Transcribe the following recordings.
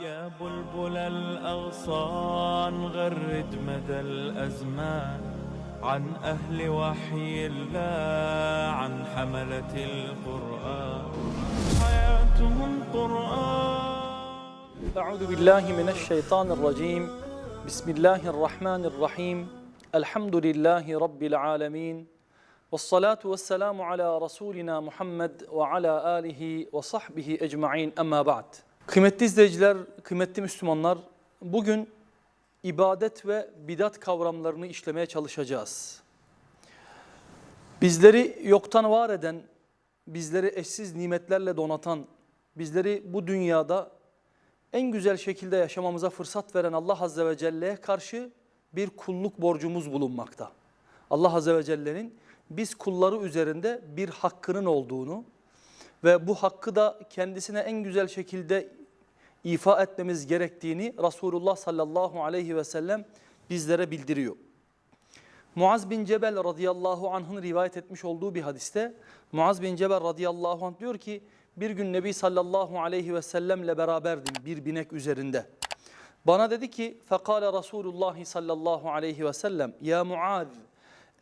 يا بلبل الأغصان غرد مدى الأزمان. عن أهل وحي الله عن حملة القرآن. حياتهم قرآن. أعوذ بالله من الشيطان الرجيم. بسم الله الرحمن الرحيم. الحمد لله رب العالمين. والصلاة والسلام على رسولنا ala alihi ve sahbihi ecmain amma ba'd. Kıymetli izleyiciler, kıymetli Müslümanlar, bugün ibadet ve bidat kavramlarını işlemeye çalışacağız. Bizleri yoktan var eden, bizleri eşsiz nimetlerle donatan, bizleri bu dünyada en güzel şekilde yaşamamıza fırsat veren Allah Azze ve Celle'ye karşı bir kulluk borcumuz bulunmakta. Allah Azze ve Celle'nin biz kulları üzerinde bir hakkının olduğunu ve bu hakkı da kendisine en güzel şekilde ifa etmemiz gerektiğini Resulullah sallallahu aleyhi ve sellem bizlere bildiriyor. Muaz bin Cebel radıyallahu anh'ın rivayet etmiş olduğu bir hadiste Muaz bin Cebel radıyallahu anh diyor ki bir gün Nebi sallallahu aleyhi ve sellemle beraberdim bir binek üzerinde. Bana dedi ki fekale Resulullah sallallahu aleyhi ve sellem ya Muaz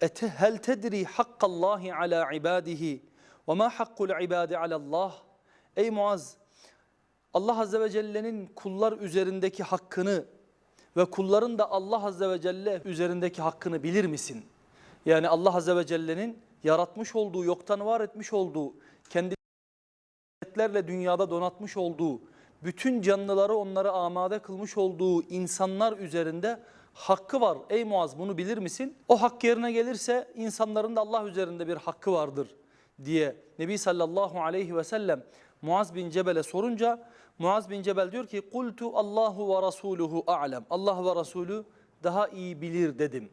ete hel tedri hakkallahi ala ibadihi ve ma hakkul ibadi ala Allah Ey Muaz Allah Azze ve Celle'nin kullar üzerindeki hakkını ve kulların da Allah Azze ve Celle üzerindeki hakkını bilir misin? Yani Allah Azze ve Celle'nin yaratmış olduğu, yoktan var etmiş olduğu, kendi dünyada donatmış olduğu, bütün canlıları onları amade kılmış olduğu insanlar üzerinde hakkı var. Ey Muaz bunu bilir misin? O hak yerine gelirse insanların da Allah üzerinde bir hakkı vardır diye Nebi sallallahu aleyhi ve sellem Muaz bin Cebel'e sorunca Muaz bin Cebel diyor ki kultu Allahu ve Rasuluhu a'lem. Allah ve Resulü daha iyi bilir dedim.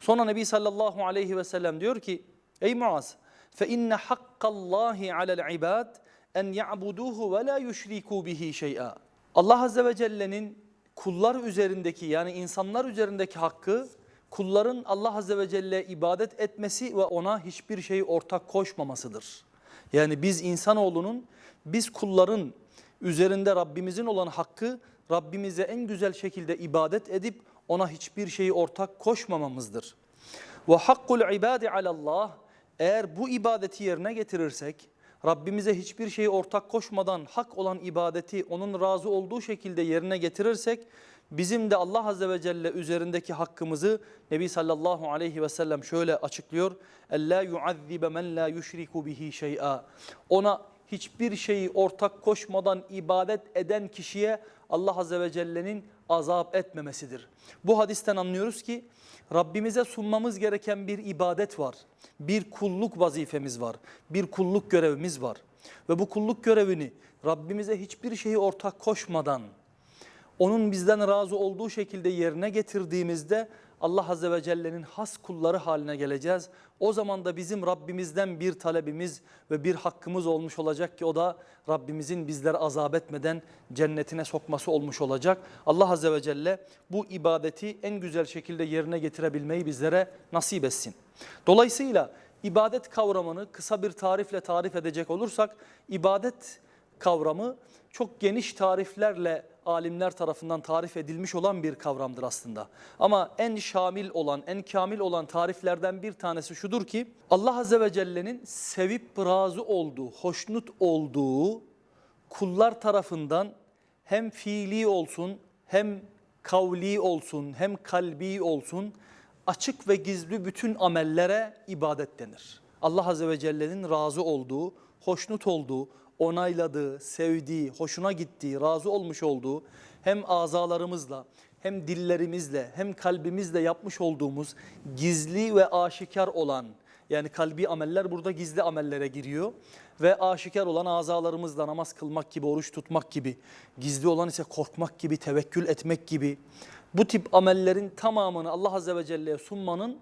Sonra Nebi sallallahu aleyhi ve sellem diyor ki ey Muaz fe inne hakkallahi alel ibad en ya'buduhu ve la yushriku bihi şey'a. Allah azze ve celle'nin kullar üzerindeki yani insanlar üzerindeki hakkı kulların Allah azze ve celle ibadet etmesi ve ona hiçbir şeyi ortak koşmamasıdır. Yani biz insanoğlunun biz kulların üzerinde Rabbimizin olan hakkı Rabbimize en güzel şekilde ibadet edip ona hiçbir şeyi ortak koşmamamızdır. Ve hakkul ibadi alallah eğer bu ibadeti yerine getirirsek Rabbimize hiçbir şeyi ortak koşmadan hak olan ibadeti onun razı olduğu şekilde yerine getirirsek bizim de Allah Azze ve Celle üzerindeki hakkımızı Nebi sallallahu aleyhi ve sellem şöyle açıklıyor. Ella yuazzibe men la yushriku bihi şey'a. Ona hiçbir şeyi ortak koşmadan ibadet eden kişiye Allah Azze ve Celle'nin azap etmemesidir. Bu hadisten anlıyoruz ki Rabbimize sunmamız gereken bir ibadet var. Bir kulluk vazifemiz var. Bir kulluk görevimiz var. Ve bu kulluk görevini Rabbimize hiçbir şeyi ortak koşmadan onun bizden razı olduğu şekilde yerine getirdiğimizde Allah Azze ve Celle'nin has kulları haline geleceğiz. O zaman da bizim Rabbimizden bir talebimiz ve bir hakkımız olmuş olacak ki o da Rabbimizin bizleri azap etmeden cennetine sokması olmuş olacak. Allah Azze ve Celle bu ibadeti en güzel şekilde yerine getirebilmeyi bizlere nasip etsin. Dolayısıyla ibadet kavramını kısa bir tarifle tarif edecek olursak ibadet kavramı çok geniş tariflerle alimler tarafından tarif edilmiş olan bir kavramdır aslında. Ama en şamil olan, en kamil olan tariflerden bir tanesi şudur ki Allah Azze ve Celle'nin sevip razı olduğu, hoşnut olduğu kullar tarafından hem fiili olsun, hem kavli olsun, hem kalbi olsun açık ve gizli bütün amellere ibadet denir. Allah Azze ve Celle'nin razı olduğu, hoşnut olduğu, onayladığı, sevdiği, hoşuna gittiği, razı olmuş olduğu hem azalarımızla hem dillerimizle hem kalbimizle yapmış olduğumuz gizli ve aşikar olan yani kalbi ameller burada gizli amellere giriyor ve aşikar olan azalarımızla namaz kılmak gibi, oruç tutmak gibi, gizli olan ise korkmak gibi, tevekkül etmek gibi bu tip amellerin tamamını Allah Azze ve Celle'ye sunmanın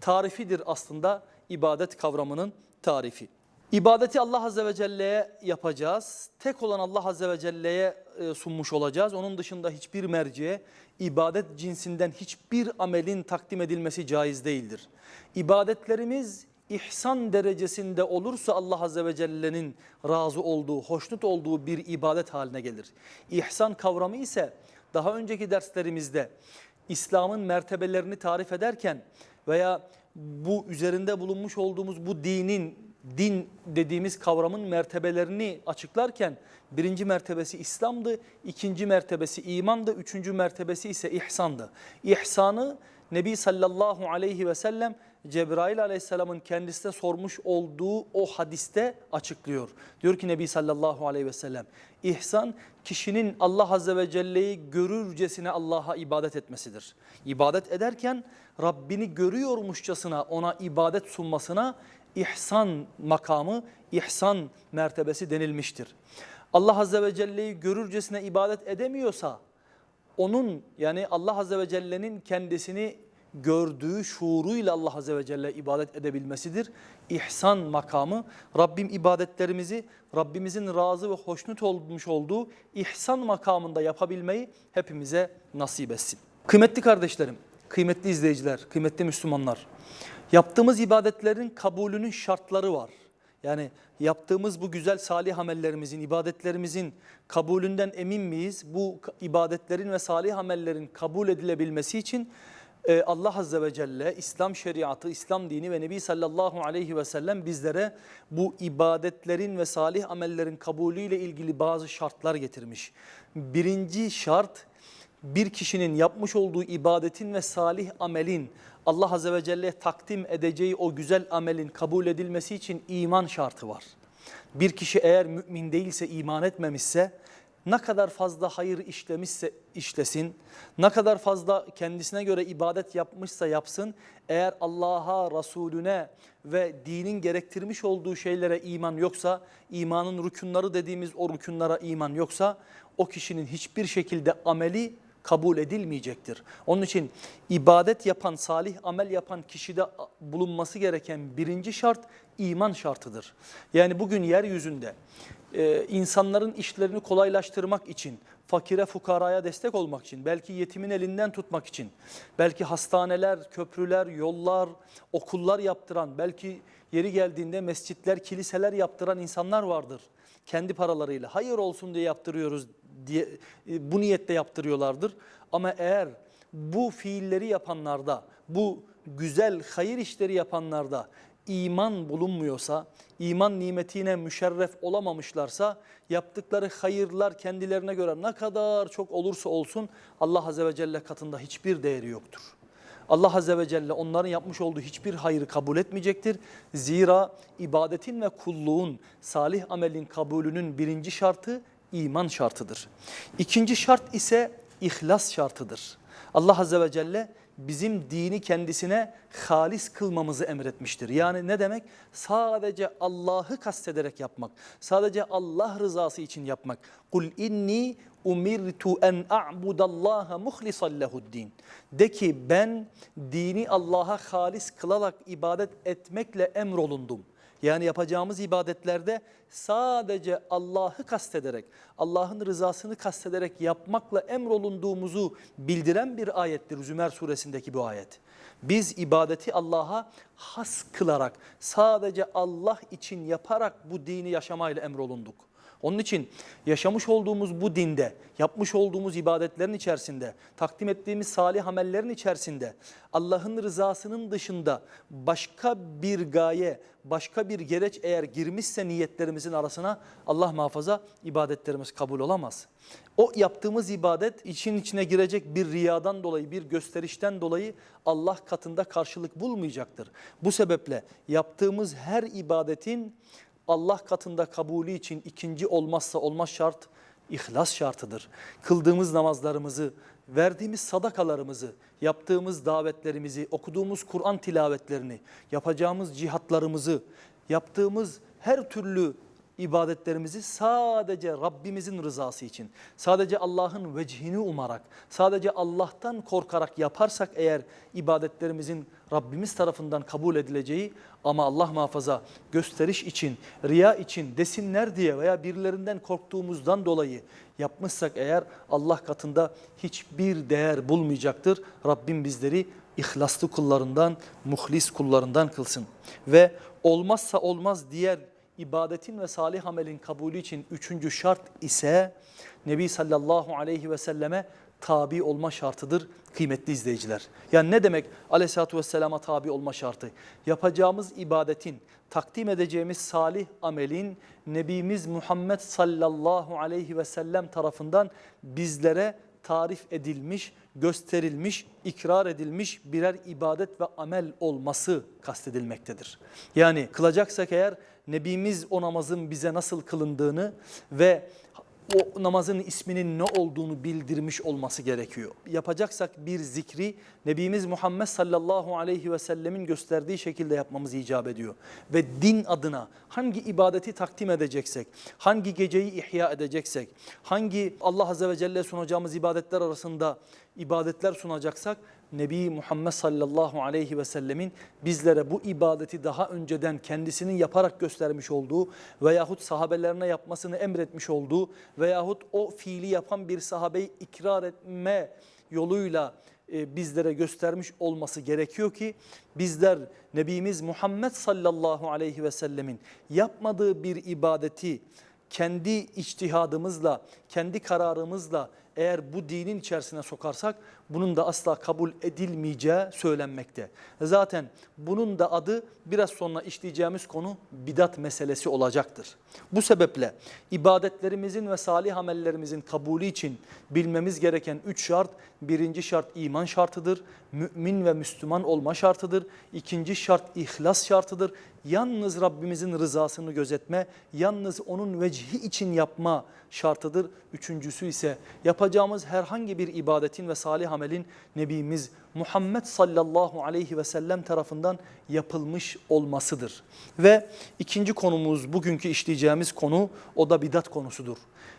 tarifidir aslında ibadet kavramının tarifi. İbadeti Allah Azze ve Celle'ye yapacağız. Tek olan Allah Azze ve Celle'ye e, sunmuş olacağız. Onun dışında hiçbir merciye ibadet cinsinden hiçbir amelin takdim edilmesi caiz değildir. İbadetlerimiz ihsan derecesinde olursa Allah Azze ve Celle'nin razı olduğu, hoşnut olduğu bir ibadet haline gelir. İhsan kavramı ise daha önceki derslerimizde İslam'ın mertebelerini tarif ederken veya bu üzerinde bulunmuş olduğumuz bu dinin, din dediğimiz kavramın mertebelerini açıklarken birinci mertebesi İslam'dı, ikinci mertebesi imandı, üçüncü mertebesi ise ihsandı. İhsanı Nebi sallallahu aleyhi ve sellem Cebrail aleyhisselamın kendisine sormuş olduğu o hadiste açıklıyor. Diyor ki Nebi sallallahu aleyhi ve sellem ihsan kişinin Allah azze ve celle'yi görürcesine Allah'a ibadet etmesidir. İbadet ederken Rabbini görüyormuşçasına ona ibadet sunmasına ihsan makamı, ihsan mertebesi denilmiştir. Allah azze ve celle'yi görürcesine ibadet edemiyorsa onun yani Allah Azze ve Celle'nin kendisini gördüğü şuuruyla Allah Azze ve Celle ibadet edebilmesidir. İhsan makamı Rabbim ibadetlerimizi Rabbimizin razı ve hoşnut olmuş olduğu ihsan makamında yapabilmeyi hepimize nasip etsin. Kıymetli kardeşlerim, kıymetli izleyiciler, kıymetli Müslümanlar. Yaptığımız ibadetlerin kabulünün şartları var. Yani yaptığımız bu güzel salih amellerimizin, ibadetlerimizin kabulünden emin miyiz? Bu ibadetlerin ve salih amellerin kabul edilebilmesi için e, Allah Azze ve Celle İslam şeriatı, İslam dini ve Nebi sallallahu aleyhi ve sellem bizlere bu ibadetlerin ve salih amellerin kabulüyle ilgili bazı şartlar getirmiş. Birinci şart bir kişinin yapmış olduğu ibadetin ve salih amelin Allah Azze ve Celle'ye takdim edeceği o güzel amelin kabul edilmesi için iman şartı var. Bir kişi eğer mümin değilse, iman etmemişse, ne kadar fazla hayır işlemişse işlesin, ne kadar fazla kendisine göre ibadet yapmışsa yapsın, eğer Allah'a, Resulüne ve dinin gerektirmiş olduğu şeylere iman yoksa, imanın rükunları dediğimiz o rükunlara iman yoksa, o kişinin hiçbir şekilde ameli kabul edilmeyecektir. Onun için ibadet yapan, salih amel yapan kişide bulunması gereken birinci şart iman şartıdır. Yani bugün yeryüzünde e, insanların işlerini kolaylaştırmak için, fakire fukaraya destek olmak için, belki yetimin elinden tutmak için, belki hastaneler, köprüler, yollar, okullar yaptıran, belki yeri geldiğinde mescitler, kiliseler yaptıran insanlar vardır. Kendi paralarıyla hayır olsun diye yaptırıyoruz diye e, bu niyette yaptırıyorlardır. Ama eğer bu fiilleri yapanlarda, bu güzel hayır işleri yapanlarda iman bulunmuyorsa, iman nimetine müşerref olamamışlarsa yaptıkları hayırlar kendilerine göre ne kadar çok olursa olsun Allah Azze ve Celle katında hiçbir değeri yoktur. Allah Azze ve Celle onların yapmış olduğu hiçbir hayrı kabul etmeyecektir. Zira ibadetin ve kulluğun, salih amelin kabulünün birinci şartı iman şartıdır. İkinci şart ise ihlas şartıdır. Allah Azze ve Celle bizim dini kendisine halis kılmamızı emretmiştir. Yani ne demek? Sadece Allah'ı kastederek yapmak. Sadece Allah rızası için yapmak. Kul inni umirtu en a'budallaha muhlisan lehu'd-din. De ki ben dini Allah'a halis kılarak ibadet etmekle emrolundum. Yani yapacağımız ibadetlerde sadece Allah'ı kastederek, Allah'ın rızasını kastederek yapmakla emrolunduğumuzu bildiren bir ayettir Zümer suresindeki bu ayet. Biz ibadeti Allah'a has kılarak, sadece Allah için yaparak bu dini yaşamayla emrolunduk. Onun için yaşamış olduğumuz bu dinde, yapmış olduğumuz ibadetlerin içerisinde, takdim ettiğimiz salih amellerin içerisinde Allah'ın rızasının dışında başka bir gaye, başka bir gereç eğer girmişse niyetlerimizin arasına Allah muhafaza ibadetlerimiz kabul olamaz. O yaptığımız ibadet için içine girecek bir riyadan dolayı, bir gösterişten dolayı Allah katında karşılık bulmayacaktır. Bu sebeple yaptığımız her ibadetin Allah katında kabulü için ikinci olmazsa olmaz şart ihlas şartıdır. Kıldığımız namazlarımızı, verdiğimiz sadakalarımızı, yaptığımız davetlerimizi, okuduğumuz Kur'an tilavetlerini, yapacağımız cihatlarımızı, yaptığımız her türlü ibadetlerimizi sadece Rabbimizin rızası için, sadece Allah'ın vecihini umarak, sadece Allah'tan korkarak yaparsak eğer ibadetlerimizin Rabbimiz tarafından kabul edileceği ama Allah muhafaza gösteriş için, riya için desinler diye veya birilerinden korktuğumuzdan dolayı yapmışsak eğer Allah katında hiçbir değer bulmayacaktır. Rabbim bizleri ihlaslı kullarından, muhlis kullarından kılsın. Ve olmazsa olmaz diğer ibadetin ve salih amelin kabulü için üçüncü şart ise Nebi sallallahu aleyhi ve selleme tabi olma şartıdır kıymetli izleyiciler. Yani ne demek aleyhissalatü vesselama tabi olma şartı? Yapacağımız ibadetin, takdim edeceğimiz salih amelin Nebimiz Muhammed sallallahu aleyhi ve sellem tarafından bizlere tarif edilmiş, gösterilmiş, ikrar edilmiş birer ibadet ve amel olması kastedilmektedir. Yani kılacaksak eğer Nebimiz o namazın bize nasıl kılındığını ve o namazın isminin ne olduğunu bildirmiş olması gerekiyor. Yapacaksak bir zikri Nebimiz Muhammed sallallahu aleyhi ve sellemin gösterdiği şekilde yapmamız icap ediyor. Ve din adına hangi ibadeti takdim edeceksek, hangi geceyi ihya edeceksek, hangi Allah azze ve celle sunacağımız ibadetler arasında ibadetler sunacaksak Nebi Muhammed sallallahu aleyhi ve sellemin bizlere bu ibadeti daha önceden kendisinin yaparak göstermiş olduğu veyahut sahabelerine yapmasını emretmiş olduğu veyahut o fiili yapan bir sahabeyi ikrar etme yoluyla e, bizlere göstermiş olması gerekiyor ki bizler Nebimiz Muhammed sallallahu aleyhi ve sellemin yapmadığı bir ibadeti kendi içtihadımızla, kendi kararımızla eğer bu dinin içerisine sokarsak bunun da asla kabul edilmeyeceği söylenmekte. Zaten bunun da adı biraz sonra işleyeceğimiz konu bidat meselesi olacaktır. Bu sebeple ibadetlerimizin ve salih amellerimizin kabulü için bilmemiz gereken üç şart. Birinci şart iman şartıdır. Mümin ve Müslüman olma şartıdır. İkinci şart ihlas şartıdır. Yalnız Rabbimizin rızasını gözetme, yalnız onun vecihi için yapma şartıdır. Üçüncüsü ise yapacağımız herhangi bir ibadetin ve salih amelin Nebimiz Muhammed sallallahu aleyhi ve sellem tarafından yapılmış olmasıdır. Ve ikinci konumuz bugünkü işleyeceğimiz konu o da bidat konusudur.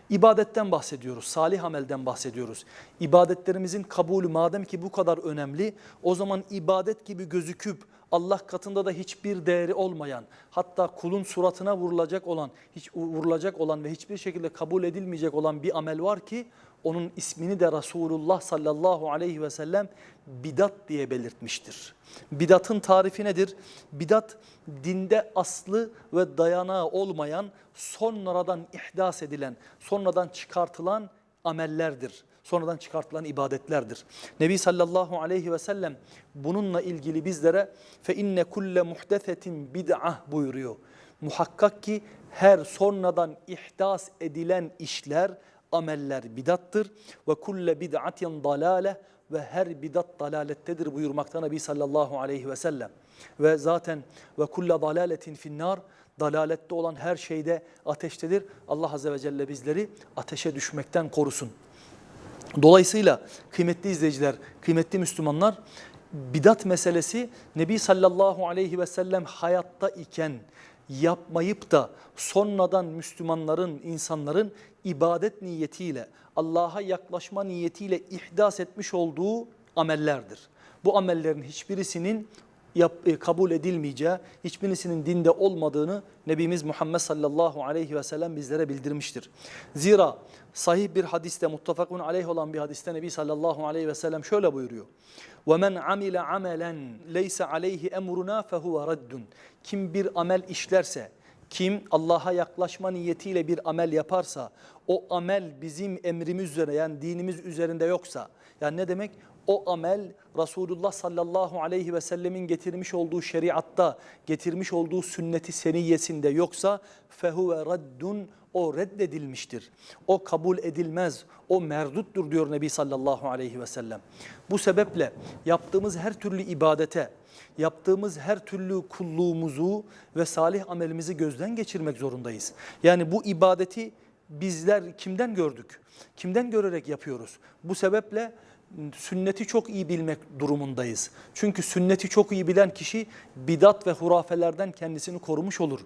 İbadetten bahsediyoruz, salih amelden bahsediyoruz. İbadetlerimizin kabulü madem ki bu kadar önemli o zaman ibadet gibi gözüküp Allah katında da hiçbir değeri olmayan, hatta kulun suratına vurulacak olan, hiç vurulacak olan ve hiçbir şekilde kabul edilmeyecek olan bir amel var ki onun ismini de Resulullah sallallahu aleyhi ve sellem bidat diye belirtmiştir. Bidatın tarifi nedir? Bidat dinde aslı ve dayanağı olmayan, sonradan ihdas edilen, sonradan çıkartılan amellerdir sonradan çıkartılan ibadetlerdir. Nebi sallallahu aleyhi ve sellem bununla ilgili bizlere fe inne kulle muhdesetin bid'ah buyuruyor. Muhakkak ki her sonradan ihdas edilen işler, ameller bidattır ve kulle bid'atin dalale ve her bidat dalalettedir buyurmakta Nebi sallallahu aleyhi ve sellem. Ve zaten ve kulle dalaletin finnar dalalette olan her şeyde ateştedir. Allah azze ve celle bizleri ateşe düşmekten korusun. Dolayısıyla kıymetli izleyiciler, kıymetli Müslümanlar bidat meselesi Nebi sallallahu aleyhi ve sellem hayatta iken yapmayıp da sonradan Müslümanların, insanların ibadet niyetiyle, Allah'a yaklaşma niyetiyle ihdas etmiş olduğu amellerdir. Bu amellerin hiçbirisinin yap, e, kabul edilmeyeceği, hiçbirisinin dinde olmadığını Nebimiz Muhammed sallallahu aleyhi ve sellem bizlere bildirmiştir. Zira sahih bir hadiste, muttafakun aleyh olan bir hadiste Nebi sallallahu aleyhi ve sellem şöyle buyuruyor. وَمَنْ عَمِلَ عَمَلًا لَيْسَ عَلَيْهِ اَمْرُنَا فَهُوَ رَدٌّ Kim bir amel işlerse, kim Allah'a yaklaşma niyetiyle bir amel yaparsa, o amel bizim emrimiz üzerine yani dinimiz üzerinde yoksa, yani ne demek? o amel Resulullah sallallahu aleyhi ve sellemin getirmiş olduğu şeriatta, getirmiş olduğu sünneti seniyyesinde yoksa fehuve raddun o reddedilmiştir. O kabul edilmez, o merduttur diyor Nebi sallallahu aleyhi ve sellem. Bu sebeple yaptığımız her türlü ibadete, yaptığımız her türlü kulluğumuzu ve salih amelimizi gözden geçirmek zorundayız. Yani bu ibadeti bizler kimden gördük? Kimden görerek yapıyoruz? Bu sebeple sünneti çok iyi bilmek durumundayız. Çünkü sünneti çok iyi bilen kişi bidat ve hurafelerden kendisini korumuş olur.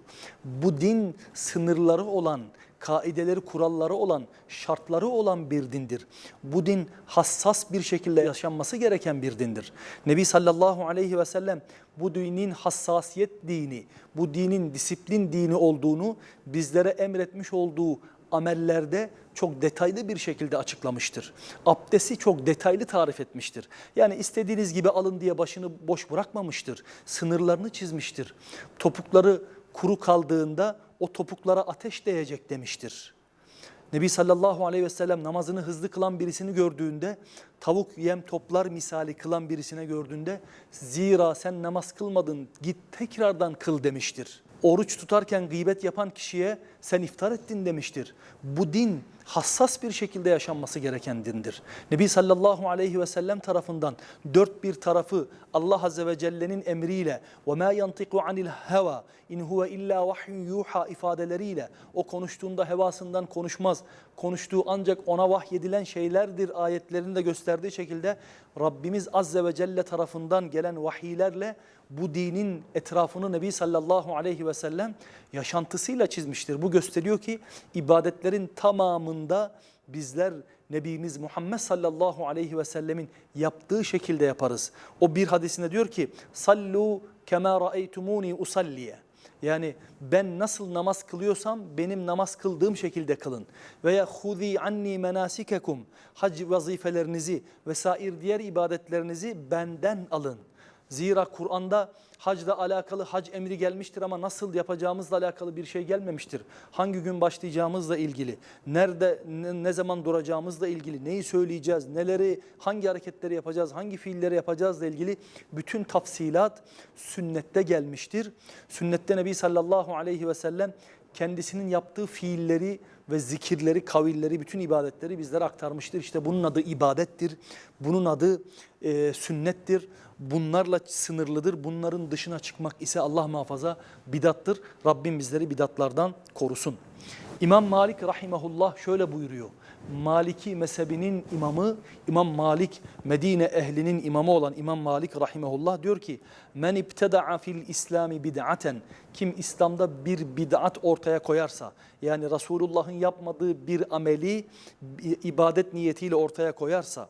Bu din sınırları olan, kaideleri, kuralları olan, şartları olan bir dindir. Bu din hassas bir şekilde yaşanması gereken bir dindir. Nebi sallallahu aleyhi ve sellem bu dinin hassasiyet dini, bu dinin disiplin dini olduğunu bizlere emretmiş olduğu amellerde çok detaylı bir şekilde açıklamıştır. Abdesti çok detaylı tarif etmiştir. Yani istediğiniz gibi alın diye başını boş bırakmamıştır. Sınırlarını çizmiştir. Topukları kuru kaldığında o topuklara ateş değecek demiştir. Nebi sallallahu aleyhi ve sellem namazını hızlı kılan birisini gördüğünde, tavuk yem toplar misali kılan birisine gördüğünde, zira sen namaz kılmadın git tekrardan kıl demiştir. Oruç tutarken gıybet yapan kişiye sen iftar ettin demiştir. Bu din hassas bir şekilde yaşanması gereken dindir. Nebi sallallahu aleyhi ve sellem tarafından dört bir tarafı Allah azze ve celle'nin emriyle ve ma yantiqu anil heva in huve illa vahyun yuha ifadeleriyle o konuştuğunda hevasından konuşmaz. Konuştuğu ancak ona vahyedilen şeylerdir ayetlerinde gösterdiği şekilde Rabbimiz azze ve celle tarafından gelen vahiylerle bu dinin etrafını Nebi sallallahu aleyhi ve sellem yaşantısıyla çizmiştir. Bu gösteriyor ki ibadetlerin tamamında bizler Nebimiz Muhammed sallallahu aleyhi ve sellemin yaptığı şekilde yaparız. O bir hadisinde diyor ki sallu kema raeytumuni usalliye. Yani ben nasıl namaz kılıyorsam benim namaz kıldığım şekilde kılın. Veya hudi anni menasikekum hac vazifelerinizi vesair diğer ibadetlerinizi benden alın. Zira Kur'an'da hacla alakalı hac emri gelmiştir ama nasıl yapacağımızla alakalı bir şey gelmemiştir. Hangi gün başlayacağımızla ilgili, nerede ne, zaman duracağımızla ilgili, neyi söyleyeceğiz, neleri, hangi hareketleri yapacağız, hangi fiilleri yapacağızla ilgili bütün tafsilat sünnette gelmiştir. Sünnette Nebi sallallahu aleyhi ve sellem kendisinin yaptığı fiilleri ve zikirleri, kavilleri, bütün ibadetleri bizlere aktarmıştır. İşte bunun adı ibadettir, bunun adı e, sünnettir. Bunlarla sınırlıdır. Bunların dışına çıkmak ise Allah muhafaza bidattır. Rabbim bizleri bidatlardan korusun. İmam Malik rahimahullah şöyle buyuruyor. Maliki mezhebinin imamı İmam Malik Medine ehlinin imamı olan İmam Malik rahimahullah diyor ki men ibteda'a fil İslami bid'aten kim İslam'da bir bid'at ortaya koyarsa yani Resulullah'ın yapmadığı bir ameli ibadet niyetiyle ortaya koyarsa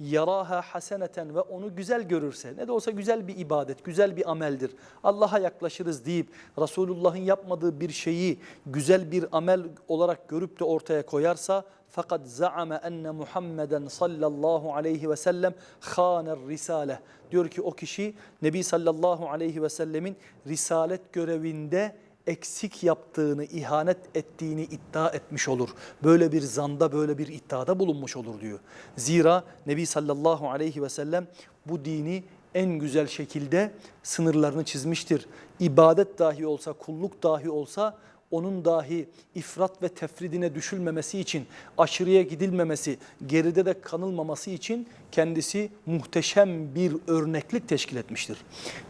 yaraha haseneten ve onu güzel görürse ne de olsa güzel bir ibadet, güzel bir ameldir. Allah'a yaklaşırız deyip Resulullah'ın yapmadığı bir şeyi güzel bir amel olarak görüp de ortaya koyarsa fakat zaame enne Muhammeden sallallahu aleyhi ve sellem khaner risale. Diyor ki o kişi Nebi sallallahu aleyhi ve sellemin risalet görevinde eksik yaptığını, ihanet ettiğini iddia etmiş olur. Böyle bir zanda, böyle bir iddiada bulunmuş olur diyor. Zira Nebi sallallahu aleyhi ve sellem bu dini en güzel şekilde sınırlarını çizmiştir. İbadet dahi olsa, kulluk dahi olsa onun dahi ifrat ve tefridine düşülmemesi için, aşırıya gidilmemesi, geride de kanılmaması için kendisi muhteşem bir örneklik teşkil etmiştir.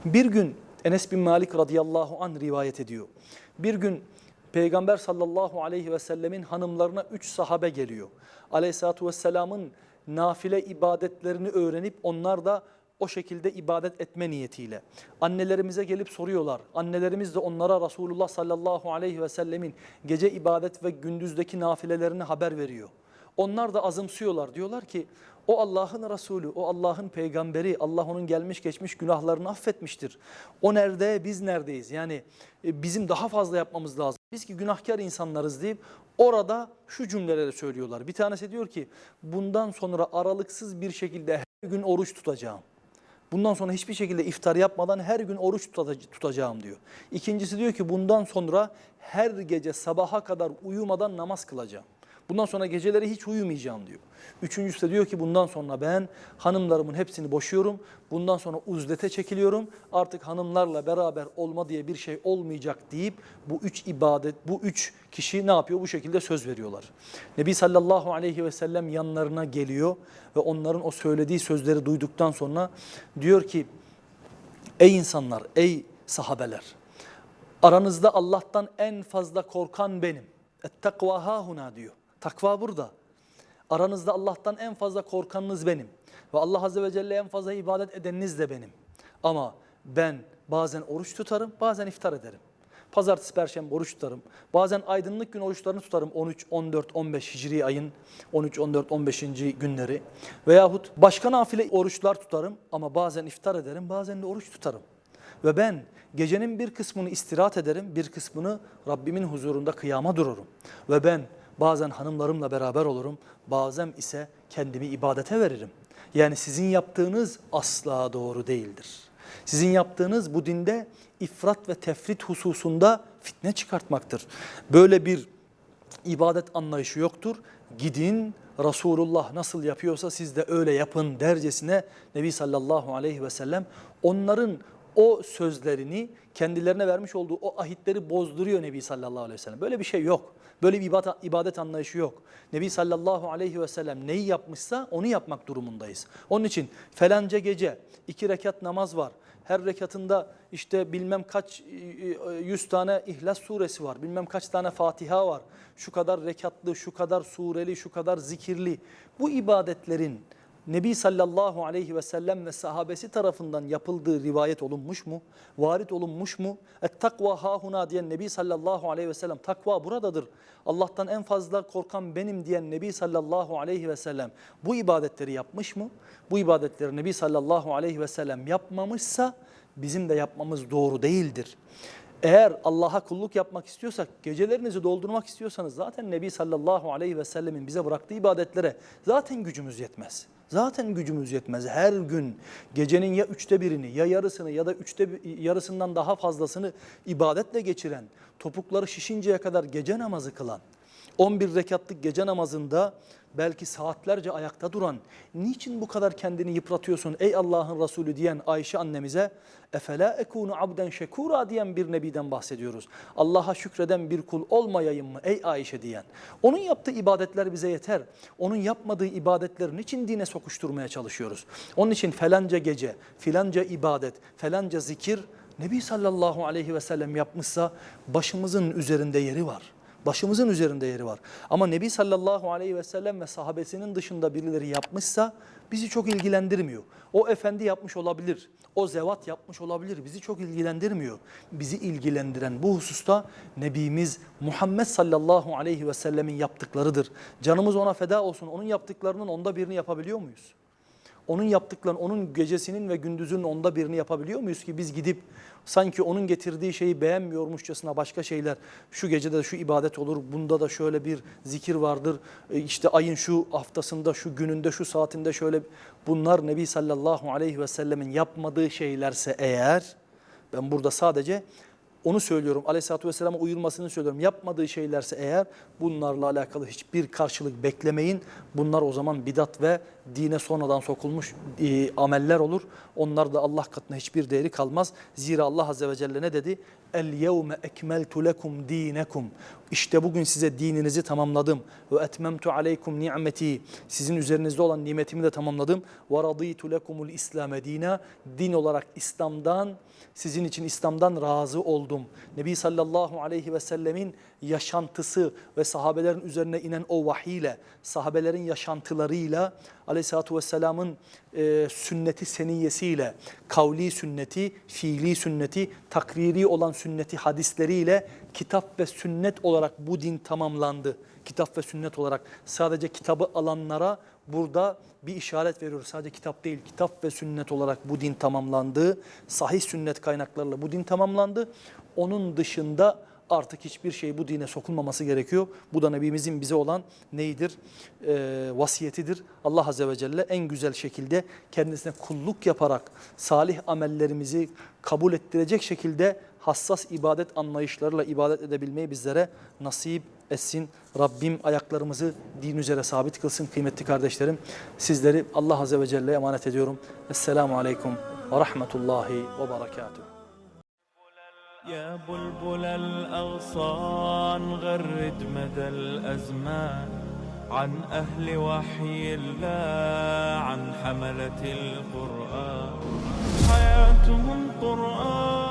Bir gün Enes bin Malik radıyallahu an rivayet ediyor. Bir gün Peygamber sallallahu aleyhi ve sellemin hanımlarına üç sahabe geliyor. Aleyhissalatu vesselamın nafile ibadetlerini öğrenip onlar da o şekilde ibadet etme niyetiyle. Annelerimize gelip soruyorlar. Annelerimiz de onlara Resulullah sallallahu aleyhi ve sellemin gece ibadet ve gündüzdeki nafilelerini haber veriyor. Onlar da azımsıyorlar. Diyorlar ki o Allah'ın Resulü, o Allah'ın peygamberi, Allah onun gelmiş geçmiş günahlarını affetmiştir. O nerede, biz neredeyiz? Yani e, bizim daha fazla yapmamız lazım. Biz ki günahkar insanlarız deyip orada şu cümleleri söylüyorlar. Bir tanesi diyor ki bundan sonra aralıksız bir şekilde her gün oruç tutacağım. Bundan sonra hiçbir şekilde iftar yapmadan her gün oruç tutacağım diyor. İkincisi diyor ki bundan sonra her gece sabaha kadar uyumadan namaz kılacağım. Bundan sonra geceleri hiç uyumayacağım diyor. Üçüncüsü de diyor ki bundan sonra ben hanımlarımın hepsini boşuyorum. Bundan sonra uzlete çekiliyorum. Artık hanımlarla beraber olma diye bir şey olmayacak deyip bu üç ibadet, bu üç kişi ne yapıyor? Bu şekilde söz veriyorlar. Nebi sallallahu aleyhi ve sellem yanlarına geliyor ve onların o söylediği sözleri duyduktan sonra diyor ki ey insanlar, ey sahabeler aranızda Allah'tan en fazla korkan benim. Et takva hahuna diyor. Takva burada. Aranızda Allah'tan en fazla korkanınız benim. Ve Allah Azze ve Celle en fazla ibadet edeniniz de benim. Ama ben bazen oruç tutarım, bazen iftar ederim. Pazartesi, Perşembe oruç tutarım. Bazen aydınlık gün oruçlarını tutarım. 13, 14, 15 Hicri ayın 13, 14, 15. günleri. Veyahut başka nafile oruçlar tutarım ama bazen iftar ederim, bazen de oruç tutarım. Ve ben gecenin bir kısmını istirahat ederim, bir kısmını Rabbimin huzurunda kıyama dururum. Ve ben bazen hanımlarımla beraber olurum, bazen ise kendimi ibadete veririm. Yani sizin yaptığınız asla doğru değildir. Sizin yaptığınız bu dinde ifrat ve tefrit hususunda fitne çıkartmaktır. Böyle bir ibadet anlayışı yoktur. Gidin Resulullah nasıl yapıyorsa siz de öyle yapın dercesine Nebi sallallahu aleyhi ve sellem onların o sözlerini kendilerine vermiş olduğu o ahitleri bozduruyor Nebi sallallahu aleyhi ve sellem. Böyle bir şey yok. Böyle bir ibadet, ibadet anlayışı yok. Nebi sallallahu aleyhi ve sellem neyi yapmışsa onu yapmak durumundayız. Onun için felanca gece iki rekat namaz var. Her rekatında işte bilmem kaç e, e, yüz tane İhlas suresi var. Bilmem kaç tane Fatiha var. Şu kadar rekatlı, şu kadar sureli, şu kadar zikirli. Bu ibadetlerin Nebi sallallahu aleyhi ve sellem ve sahabesi tarafından yapıldığı rivayet olunmuş mu? Varit olunmuş mu? Et takva hahuna diyen Nebi sallallahu aleyhi ve sellem takva buradadır. Allah'tan en fazla korkan benim diyen Nebi sallallahu aleyhi ve sellem bu ibadetleri yapmış mı? Bu ibadetleri Nebi sallallahu aleyhi ve sellem yapmamışsa bizim de yapmamız doğru değildir. Eğer Allah'a kulluk yapmak istiyorsak, gecelerinizi doldurmak istiyorsanız zaten Nebi sallallahu aleyhi ve sellemin bize bıraktığı ibadetlere zaten gücümüz yetmez. Zaten gücümüz yetmez. Her gün gecenin ya üçte birini ya yarısını ya da üçte yarısından daha fazlasını ibadetle geçiren, topukları şişinceye kadar gece namazı kılan, 11 rekatlık gece namazında belki saatlerce ayakta duran, niçin bu kadar kendini yıpratıyorsun ey Allah'ın Resulü diyen Ayşe annemize, efela ekunu abden şekura diyen bir nebiden bahsediyoruz. Allah'a şükreden bir kul olmayayım mı ey Ayşe diyen. Onun yaptığı ibadetler bize yeter. Onun yapmadığı ibadetlerin için dine sokuşturmaya çalışıyoruz. Onun için falanca gece, filanca ibadet, falanca zikir Nebi sallallahu aleyhi ve sellem yapmışsa başımızın üzerinde yeri var. Başımızın üzerinde yeri var. Ama Nebi sallallahu aleyhi ve sellem ve sahabesinin dışında birileri yapmışsa bizi çok ilgilendirmiyor. O efendi yapmış olabilir, o zevat yapmış olabilir, bizi çok ilgilendirmiyor. Bizi ilgilendiren bu hususta Nebimiz Muhammed sallallahu aleyhi ve sellemin yaptıklarıdır. Canımız ona feda olsun, onun yaptıklarının onda birini yapabiliyor muyuz? Onun yaptıklarını, onun gecesinin ve gündüzünün onda birini yapabiliyor muyuz ki biz gidip sanki onun getirdiği şeyi beğenmiyormuşçasına başka şeyler, şu gecede şu ibadet olur, bunda da şöyle bir zikir vardır, e, işte ayın şu haftasında, şu gününde, şu saatinde şöyle bunlar Nebi sallallahu aleyhi ve sellemin yapmadığı şeylerse eğer, ben burada sadece onu söylüyorum. Aleyhisselatü Vesselam'a uyulmasını söylüyorum. Yapmadığı şeylerse eğer bunlarla alakalı hiçbir karşılık beklemeyin. Bunlar o zaman bidat ve dine sonradan sokulmuş e, ameller olur. Onlar da Allah katına hiçbir değeri kalmaz. Zira Allah Azze ve Celle ne dedi? El yevme ekmeltu lekum dinekum. İşte bugün size dininizi tamamladım. Ve etmemtu aleykum ni'meti. Sizin üzerinizde olan nimetimi de tamamladım. Ve raditu lekumul İslame. Din olarak İslam'dan, sizin için İslam'dan razı oldum. Nebi sallallahu aleyhi ve sellemin yaşantısı ve sahabelerin üzerine inen o vahiy ile, sahabelerin yaşantılarıyla, aleyhissalatü vesselamın e, sünneti seniyesiyle, kavli sünneti, fiili sünneti, takriri olan sünneti hadisleriyle kitap ve sünnet olarak bu din tamamlandı. Kitap ve sünnet olarak sadece kitabı alanlara burada bir işaret veriyoruz. Sadece kitap değil, kitap ve sünnet olarak bu din tamamlandı. Sahih sünnet kaynaklarıyla bu din tamamlandı. Onun dışında artık hiçbir şey bu dine sokulmaması gerekiyor. Bu da Nebimizin bize olan neydir? Ee, vasiyetidir. Allah Azze ve Celle en güzel şekilde kendisine kulluk yaparak salih amellerimizi kabul ettirecek şekilde hassas ibadet anlayışlarıyla ibadet edebilmeyi bizlere nasip etsin. Rabbim ayaklarımızı din üzere sabit kılsın kıymetli kardeşlerim. Sizleri Allah Azze ve Celle'ye emanet ediyorum. Esselamu Aleyküm ve Rahmetullahi ve Berekatuhu. يا بلبل الأغصان غرد مدى الأزمان عن أهل وحي الله عن حملة القرآن حياتهم قرآن